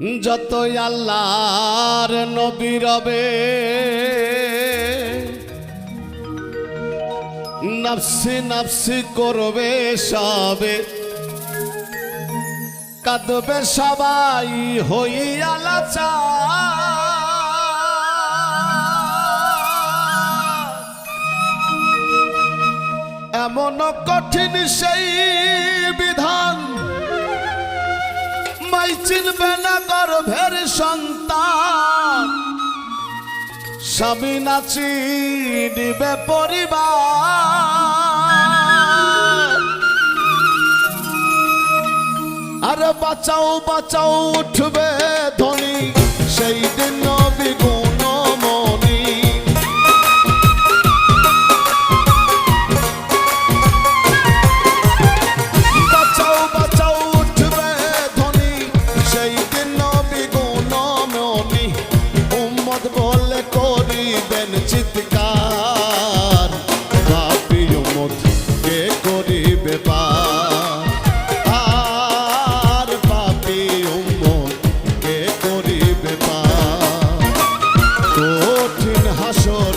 যত আল্লাহর নবী রবে, নাফসি নাফসি করবে সবে। কাঁদবে সবাই হই এমন কঠিন সেই বিধান তোমায় চিনবে না গর্ভের সন্তান। স্বামী নাচি দিবে পরিবার। আরে বাঁচাও বাঁচাও, উঠবে ধনী, সেই দিনও paso.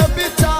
every time.